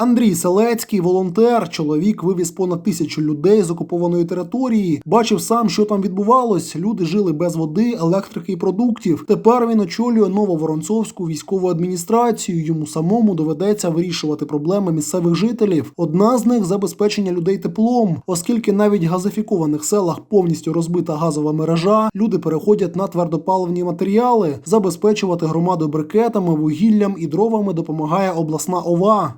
Андрій Селецький, волонтер, чоловік вивіз понад тисячу людей з окупованої території. Бачив сам, що там відбувалось. Люди жили без води, електрики і продуктів. Тепер він очолює Нововоронцовську військову адміністрацію. Йому самому доведеться вирішувати проблеми місцевих жителів. Одна з них забезпечення людей теплом, оскільки навіть в газифікованих селах повністю розбита газова мережа. Люди переходять на твердопаливні матеріали. Забезпечувати громаду брикетами, вугіллям і дровами допомагає обласна ова.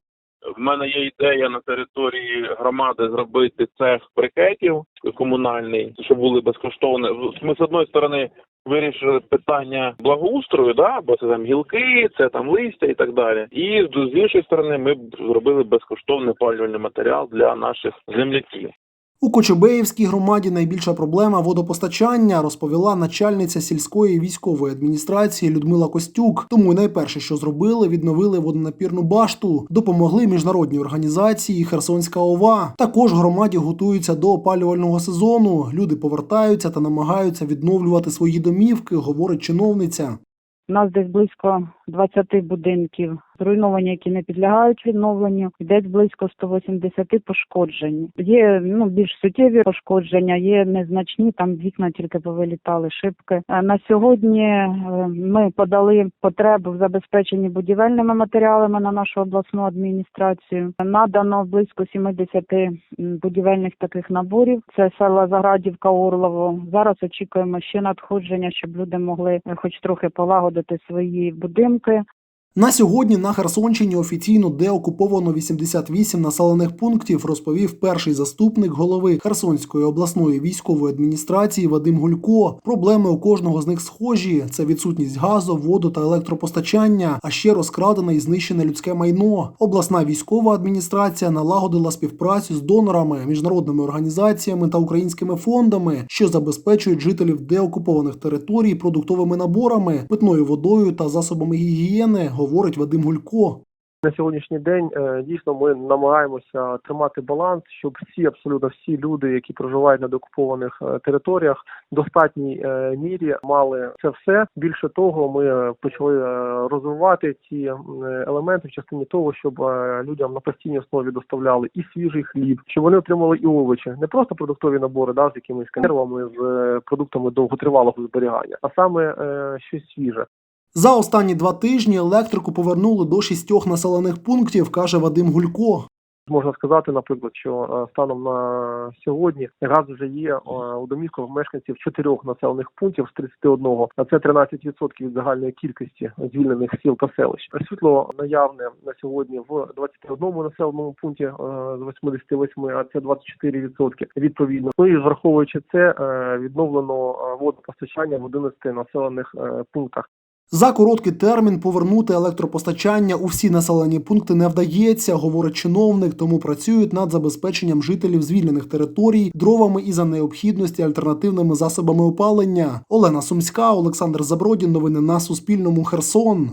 В мене є ідея на території громади зробити цех брикетів комунальний, щоб були безкоштовні. Ми з одної сторони вирішили питання благоустрою, да, бо це там гілки, це там листя і так далі. І з іншої сторони, ми б зробили безкоштовний палювальний матеріал для наших земляків. У Кочубеївській громаді найбільша проблема водопостачання, розповіла начальниця сільської військової адміністрації Людмила Костюк. Тому найперше, що зробили, відновили водонапірну башту, допомогли міжнародній організації Херсонська ОВА. Також громаді готуються до опалювального сезону. Люди повертаються та намагаються відновлювати свої домівки, говорить чиновниця. У нас десь близько 20 будинків зруйновані, які не підлягають відновленню, десь близько 180 пошкоджені. Є ну більш суттєві пошкодження, є незначні. Там вікна тільки повилітали, шибки. На сьогодні е, ми подали потребу в забезпеченні будівельними матеріалами на нашу обласну адміністрацію. Надано близько 70 будівельних таких наборів. Це села Заградівка, Орлово. Зараз очікуємо ще надходження, щоб люди могли е, хоч трохи полагодити свої будинки. На сьогодні на Херсонщині офіційно деокуповано 88 населених пунктів, розповів перший заступник голови Херсонської обласної військової адміністрації Вадим Гулько. Проблеми у кожного з них схожі: це відсутність газу, воду та електропостачання, а ще розкрадене і знищене людське майно. Обласна військова адміністрація налагодила співпрацю з донорами, міжнародними організаціями та українськими фондами, що забезпечують жителів деокупованих територій продуктовими наборами, питною водою та засобами гігієни, говорить Вадим Гулько. На сьогоднішній день е, дійсно ми намагаємося тримати баланс, щоб всі абсолютно всі люди, які проживають на деокупованих е, територіях, в достатній е, мірі мали це все. Більше того, ми почали розвивати ці елементи в частині того, щоб людям на постійній основі доставляли і свіжий хліб, щоб вони отримали і овочі, не просто продуктові набори, да, з якимись консервами, з продуктами довготривалого зберігання, а саме щось свіже. За останні два тижні електрику повернули до шістьох населених пунктів, каже Вадим Гулько. Можна сказати, наприклад, що е, станом на сьогодні газ вже є е, у домівках мешканців чотирьох населених пунктів з 31, а це 13% від загальної кількості звільнених сіл та селищ. Світло наявне на сьогодні в 21 населеному пункті е, з 88, а це 24% відповідно. Ну і враховуючи це, відновлено водопостачання в 11 населених пунктах. За короткий термін повернути електропостачання у всі населені пункти не вдається, говорить чиновник, тому працюють над забезпеченням жителів звільнених територій дровами і за необхідності альтернативними засобами опалення. Олена Сумська, Олександр Забродін. Новини на Суспільному. Херсон.